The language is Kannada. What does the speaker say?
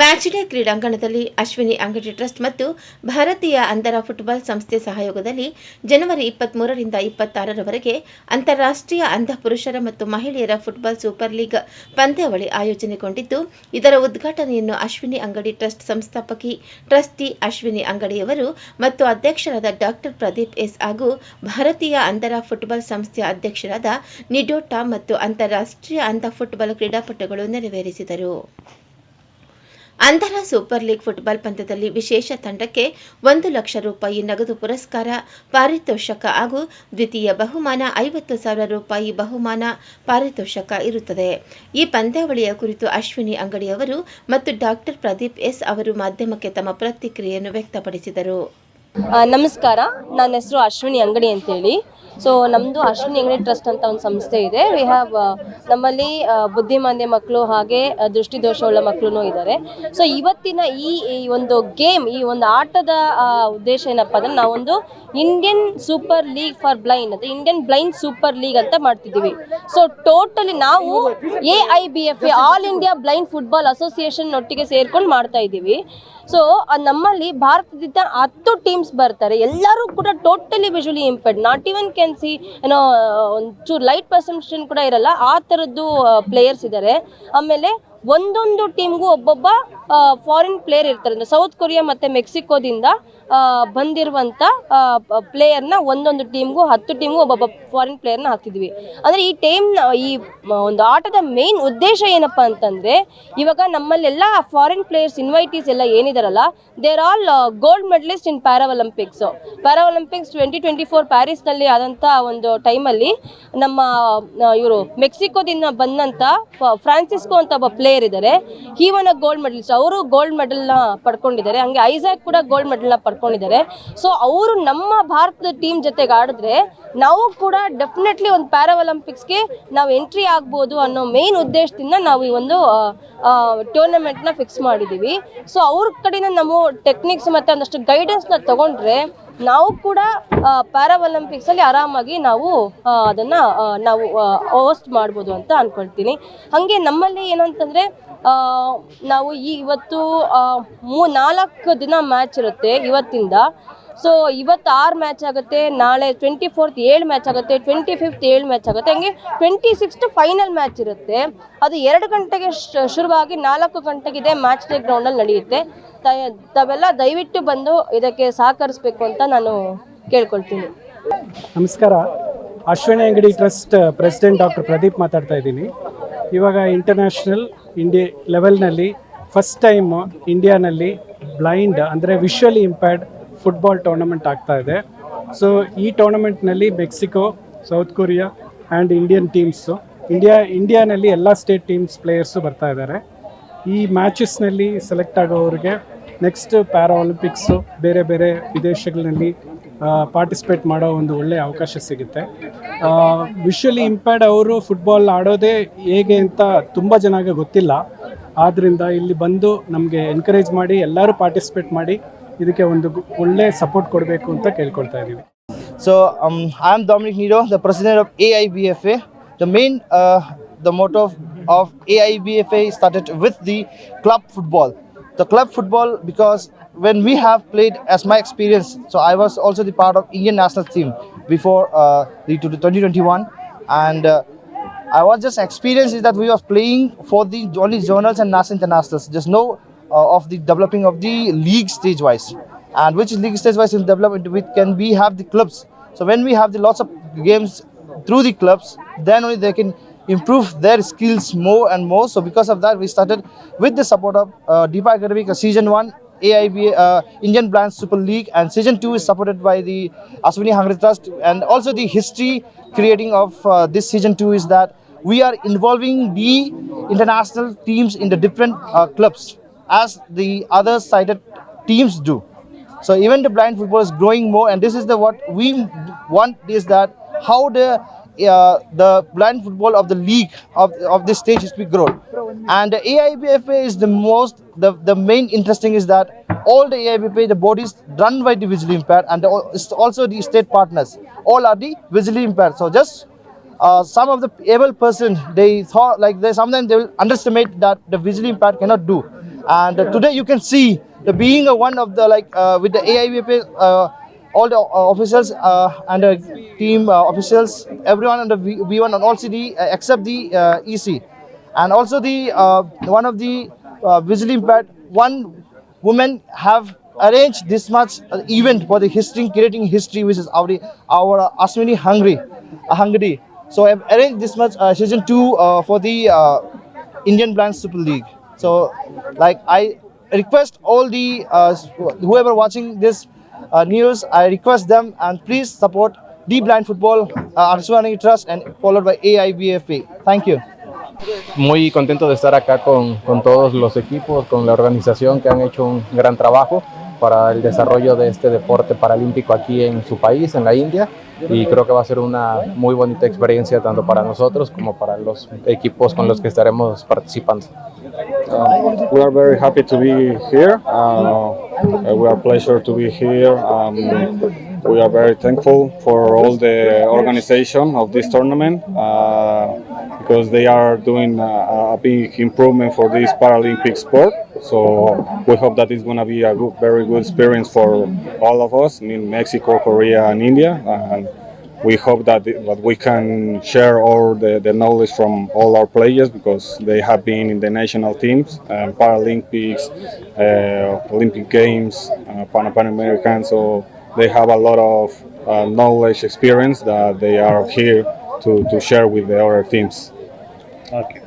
ಮ್ಯಾಚ್ ಡೇ ಕ್ರೀಡಾಂಗಣದಲ್ಲಿ ಅಶ್ವಿನಿ ಅಂಗಡಿ ಟ್ರಸ್ಟ್ ಮತ್ತು ಭಾರತೀಯ ಅಂಧರ ಫುಟ್ಬಾಲ್ ಸಂಸ್ಥೆ ಸಹಯೋಗದಲ್ಲಿ ಜನವರಿ ಇಪ್ಪತ್ಮೂರರಿಂದ ಇಪ್ಪತ್ತಾರರವರೆಗೆ ಅಂತಾರಾಷ್ಟ್ರೀಯ ಅಂಧ ಪುರುಷರ ಮತ್ತು ಮಹಿಳೆಯರ ಫುಟ್ಬಾಲ್ ಸೂಪರ್ ಲೀಗ್ ಪಂದ್ಯಾವಳಿ ಆಯೋಜನೆಗೊಂಡಿದ್ದು, ಇದರ ಉದ್ಘಾಟನೆಯನ್ನು ಅಶ್ವಿನಿ ಅಂಗಡಿ ಟ್ರಸ್ಟ್ ಸಂಸ್ಥಾಪಕಿ ಟ್ರಸ್ಟಿ ಅಶ್ವಿನಿ ಅಂಗಡಿಯವರು ಮತ್ತು ಅಧ್ಯಕ್ಷರಾದ ಡಾಕ್ಟರ್ ಪ್ರದೀಪ್ ಎಸ್ ಹಾಗೂ ಭಾರತೀಯ ಅಂಧರ ಫುಟ್ಬಾಲ್ ಸಂಸ್ಥೆಯ ಅಧ್ಯಕ್ಷರಾದ ನಿಡೋಟಾ ಮತ್ತು ಅಂತಾರಾಷ್ಟ್ರೀಯ ಅಂಧ ಫುಟ್ಬಾಲ್ ಕ್ರೀಡಾಪಟುಗಳು ನೆರವೇರಿಸಿದರು. ಅಂಧರ ಸೂಪರ್ ಲೀಗ್ ಫುಟ್ಬಾಲ್ ಪಂದ್ಯದಲ್ಲಿ ವಿಶೇಷ ತಂಡಕ್ಕೆ ಒಂದು ಲಕ್ಷ ರೂಪಾಯಿ ನಗದು ಪುರಸ್ಕಾರ, ಪಾರಿತೋಷಕ ಹಾಗೂ ದ್ವಿತೀಯ ಬಹುಮಾನ ಐವತ್ತು ಸಾವಿರ ರೂಪಾಯಿ ಬಹುಮಾನ ಪಾರಿತೋಷಕ ಇರುತ್ತದೆ. ಈ ಪಂದ್ಯಾವಳಿಯ ಕುರಿತು ಅಶ್ವಿನಿ ಅಂಗಡಿಯವರು ಮತ್ತು ಡಾಕ್ಟರ್ ಪ್ರದೀಪ್ ಎಸ್ ಅವರು ಮಾಧ್ಯಮಕ್ಕೆ ತಮ್ಮ ಪ್ರತಿಕ್ರಿಯೆಯನ್ನು ವ್ಯಕ್ತಪಡಿಸಿದರು. ನಮಸ್ಕಾರ. ನನ್ನ ಹೆಸರು ಅಶ್ವಿನಿ ಅಂಗಡಿ ಅಂತೇಳಿ. ಸೊ ನಮ್ಮದು ಅಶ್ವಿನಿ ಅಂಗಡಿ ಟ್ರಸ್ಟ್ ಅಂತ ಒಂದು ಸಂಸ್ಥೆ ಇದೆ. ವಿ ಹ್ಯಾವ್ ನಮ್ಮಲ್ಲಿ ಆ, ಬುದ್ಧಿಮಾಂದ್ಯ ಮಕ್ಕಳು ಹಾಗೆ ಆ, ದೃಷ್ಟಿದೋಷವುಳ್ಳ ಮಕ್ಕಳು ಇದ್ದಾರೆ ಸೊ ಇವತ್ತಿನ ಈ ಒಂದು ಗೇಮ್ ಈ ಒಂದು ಆಟದ ಉದ್ದೇಶ ಏನಪ್ಪ ಅಂದ್ರೆ ನಾವೊಂದು Indian Super League for blind ಅಂತ ಇಂಡಿಯನ್ ಬ್ಲೈಂಡ್ ಸೂಪರ್ ಲೀಗ್ ಅಂತ ಮಾಡ್ತಿದ್ದೀವಿ. ಸೊ ಟೋಟಲಿ ನಾವು A I B F A All India Blind Football Association ಒಟ್ಟಿಗೆ ಸೇರ್ಕೊಂಡು ಮಾಡ್ತಾ ಇದ್ದೀವಿ. ಸೊ ನಮ್ಮಲ್ಲಿ ಭಾರತದಿಂದ ಹತ್ತು ಟೀಮ್ಸ್ ಬರ್ತಾರೆ. ಎಲ್ಲರೂ ಕೂಡ totally visually impaired not even can see ಏನೋ ಒಂಚೂರು ಲೈಟ್ ಪರ್ಸೆಪ್ಷನ್ ಕೂಡ ಇರಲ್ಲ ಆ ಥರದ್ದು ಪ್ಲೇಯರ್ಸ್ ಇದ್ದಾರೆ ಆಮೇಲೆ ಒಂದೊಂದು ಟೀಮ್ಗೂ ಒಬ್ಬೊಬ್ಬ ಫಾರಿನ್ ಪ್ಲೇಯರ್ ಇರ್ತಾರೆ. ಅಂದರೆ ಸೌತ್ ಕೊರಿಯಾ ಮತ್ತು ಮೆಕ್ಸಿಕೋದಿಂದ ಬಂದಿರುವಂಥ ಪ್ಲೇಯರ್ನ ಒಂದೊಂದು ಟೀಮ್ಗೂ ಹತ್ತು ಟೀಮ್ಗೂ ಒಬ್ಬೊಬ್ಬ ಫಾರಿನ್ ಪ್ಲೇಯರ್ನ ಹಾಕ್ತಿದ್ವಿ ಅಂದರೆ ಈ ಟೀಮ್ನ ಈ, ಒಂದು ಆಟದ ಮೇನ್ ಉದ್ದೇಶ ಏನಪ್ಪ ಅಂತಂದರೆ, ಇವಾಗ ನಮ್ಮಲ್ಲೆಲ್ಲ ಫಾರಿನ್ ಪ್ಲೇಯರ್ಸ್ ಇನ್ವೈಟೀಸ್ ಎಲ್ಲ ಏನಿದಾರಲ್ಲ there all gold medalist in para Olympics para Olympics twenty twenty four ಪ್ಯಾರಿಸ್ನಲ್ಲಿ ಆದಂಥ ಒಂದು ಟೈಮಲ್ಲಿ ನಮ್ಮ ಇವರು ಮೆಕ್ಸಿಕೋದಿಂದ ಬಂದಂಥ ಫ್ರಾನ್ಸಿಸ್ಕೋ ಅಂತ ಒಬ್ಬ ಇದ್ದಾರೆ ಹೀವನ್ ಗೋಲ್ಡ್ ಮೆಡಲಿಸ್ಟ್ ಅವರು ಗೋಲ್ಡ್ ಮೆಡಲ್ನ ಪಡ್ಕೊಂಡಿದ್ದಾರೆ. ಹಂಗೆ ಐಸಾಕ್ ಕೂಡ ಗೋಲ್ಡ್ ಮೆಡಲ್ನ ಪಡ್ಕೊಂಡಿದ್ದಾರೆ. ಸೊ ಅವರು ನಮ್ಮ ಭಾರತದ ಟೀಮ್ ಜೊತೆಗೆ ಆಡಿದ್ರೆ ನಾವು ಕೂಡ ಡೆಫಿನೆಟ್ಲಿ ಒಂದು ಪ್ಯಾರಾ ಒಲಿಂಪಿಕ್ಸ್ಗೆ ನಾವು ಎಂಟ್ರಿ ಆಗ್ಬೋದು ಅನ್ನೋ ಮೇನ್ ಉದ್ದೇಶದಿಂದ ನಾವು ಈ ಒಂದು ಟೂರ್ನಮೆಂಟ್ನ ಫಿಕ್ಸ್ ಮಾಡಿದ್ದೀವಿ ಸೊ ಅವ್ರ ಕಡೆಯಿಂದ ನಾವು ಟೆಕ್ನಿಕ್ಸ್ ಮತ್ತು ಒಂದಷ್ಟು ಗೈಡೆನ್ಸ್ನ ತಗೊಂಡ್ರೆ ನಾವು ಕೂಡ ಪ್ಯಾರಾ ಒಲಿಂಪಿಕ್ಸಲ್ಲಿ ಆರಾಮಾಗಿ ನಾವು ಅದನ್ನ ನಾವು ಹೋಸ್ಟ್ ಮಾಡ್ಬೋದು ಅಂತ ಅನ್ಕೊಳ್ತೀನಿ. ಹಾಗೆ ನಮ್ಮಲ್ಲಿ ಏನು ಅಂತಂದರೆ ನಾವು ಈ ಇವತ್ತು ಮೂ ನಾಲ್ಕು ದಿನ ಮ್ಯಾಚ್ ಇರುತ್ತೆ ಇವತ್ತಿಂದ. ಸೊ ಇವತ್ತು ಆರು ಮ್ಯಾಚ್ ಆಗುತ್ತೆ, ನಾಳೆ ಟ್ವೆಂಟಿ ಫೋರ್ತ್ ಏಳು ಮ್ಯಾಚ್ ಆಗುತ್ತೆ ಟ್ವೆಂಟಿ ಫಿಫ್ತ್ ಏಳು ಮ್ಯಾಚ್ ಆಗುತ್ತೆ, ಹಂಗೆ ಟ್ವೆಂಟಿ ಸಿಕ್ಸ್ತ್ ಫೈನಲ್ ಮ್ಯಾಚ್ ಇರುತ್ತೆ. ಅದು ಎರಡು ಗಂಟೆಗೆ ಶುರುವಾಗಿ ನಾಲ್ಕು ಗಂಟೆಗಿದೆ ಮ್ಯಾಚ್ ಡೇ ಗ್ರೌಂಡಲ್ಲಿ ನಡೆಯುತ್ತೆ. ತಾವೆಲ್ಲ ದಯವಿಟ್ಟು ಬಂದು ಇದಕ್ಕೆ ಸಹಕರಿಸಬೇಕು ಅಂತ ನಾನು ಕೇಳ್ಕೊಳ್ತೀನಿ. ನಮಸ್ಕಾರ. ಅಶ್ವಿನಿ ಅಂಗಡಿ ಟ್ರಸ್ಟ್ ಪ್ರೆಸಿಡೆಂಟ್ ಡಾಕ್ಟರ್ ಪ್ರದೀಪ್ ಮಾತಾಡ್ತಾ ಇದ್ದೀನಿ. ಇವಾಗ ಇಂಟರ್ನ್ಯಾಷನಲ್ ಇಂಡಿ ಲೆವೆಲ್ನಲ್ಲಿ ಫಸ್ಟ್ ಟೈಮ್ ಇಂಡಿಯಾನಲ್ಲಿ ಬ್ಲೈಂಡ್ ಅಂದರೆ ವಿಶ್ವಲಿ ಇಂಪ್ಯಾರ್ಡ್ ಫುಟ್ಬಾಲ್ ಟೂರ್ನಮೆಂಟ್ ಆಗ್ತಾ ಇದೆ. ಸೊ ಈ ಟೂರ್ನಮೆಂಟ್ನಲ್ಲಿ Mexico South Korea and Indian teams India ಇಂಡಿಯಾನಲ್ಲಿ ಎಲ್ಲ ಸ್ಟೇಟ್ ಟೀಮ್ಸ್ ಪ್ಲೇಯರ್ಸು ಬರ್ತಾ ಇದ್ದಾರೆ. ಈ ಮ್ಯಾಚಸ್ನಲ್ಲಿ ಸೆಲೆಕ್ಟ್ ಆಗೋವ್ರಿಗೆ ನೆಕ್ಸ್ಟ್ ಪ್ಯಾರಾ ಒಲಿಂಪಿಕ್ಸು ಬೇರೆ ಬೇರೆ ವಿದೇಶಗಳಲ್ಲಿ ಪಾರ್ಟಿಸಿಪೇಟ್ ಮಾಡೋ ಒಂದು ಒಳ್ಳೆಯ ಅವಕಾಶ ಸಿಗುತ್ತೆ. ವಿಶ್ವಲಿ ಇಂಪ್ಯಾರ್ಡ್ ಅವರು ಫುಟ್ಬಾಲ್ ಆಡೋದೇ ಹೇಗೆ ಅಂತ ತುಂಬ ಜನಗೆ ಗೊತ್ತಿಲ್ಲ. ಆದ್ದರಿಂದ ಇಲ್ಲಿ ಬಂದು ನಮಗೆ ಎನ್ಕರೇಜ್ ಮಾಡಿ, ಎಲ್ಲರೂ ಪಾರ್ಟಿಸಿಪೇಟ್ ಮಾಡಿ ಇದಕ್ಕೆ ಒಂದು ಒಳ್ಳೆ ಸಪೋರ್ಟ್ ಕೊಡಬೇಕು ಅಂತ ಕೇಳ್ಕೊಳ್ತಾ ಇದ್ದೀವಿ. So I am Dominic Nero the president of A I B F A the main the motto of of A I B F A started with the club football. The club football because when we have played, as my experience, so I was also the part of Indian national team before uh, the to the 2021, and uh, I was just experienced that we were playing for the only journals and national internationals. just no uh, of the developing of the league stage wise, and which league stage wise in development we can we have the clubs. So when we have the lots of games through the clubs, then only they can improve their skills more and more. So because of that, we started with the support of uh, Deepa Academic uh, season one. AIB uh, Indian Blind Super League and season 2 is supported by the Aswini Hungry Trust and also the history creating of uh, this season 2 is that we are involving the international teams in the different uh, clubs as the other sided teams do so even the blind football is growing more and this is the what we want is that how the uh, the blind football of the league of, of this stage is to be grown. And the AIBFA is the most the, the main interesting is that all the AIBFA the bodies run by the visually impaired and also the state partners. All are the visually impaired so just uh, some of the able person they thought like they sometimes they will underestimate that the visually impaired cannot do. And uh, today you can see the being a one of the like uh, with the AIBFA, all the uh, officials uh, and the team uh, officials, everyone under V- V1 and all CD except the EC, and also the one of the visually impaired one woman have arranged this much event for the history creating history which is our our uh, Aswini Hungary. So I've arranged this much uh, season 2 uh, for the uh, Indian Blind Super League. So like I request all the uh, whoever watching this news I request them and please support the blind football uh, Aswani Trust and followed by AIBFA thank you muy contento de estar acá con, con todos los equipos, con la organización que han hecho un gran trabajo para el desarrollo de este deporte paralímpico aquí en su país, en la India, y creo que va a ser una muy bonita experiencia tanto para nosotros como para los equipos con los que estaremos participando. Um, we are very happy to be here. Uh, uh, we are pleasure to be here. Um, we are very thankful for all the organization of this tournament uh, because they are doing a, a big improvement for this Paralympic sport. So we hope that it's going to be a good, very good experience for all of us in Mexico, Korea, and India. And we hope that, that we can share all the, the knowledge from all our players because they have been in the national teams, um, Paralympics, uh, Olympic Games, uh, Pan American. So they have a lot of uh, knowledge, experience that they are here to, to share with the other teams. Okay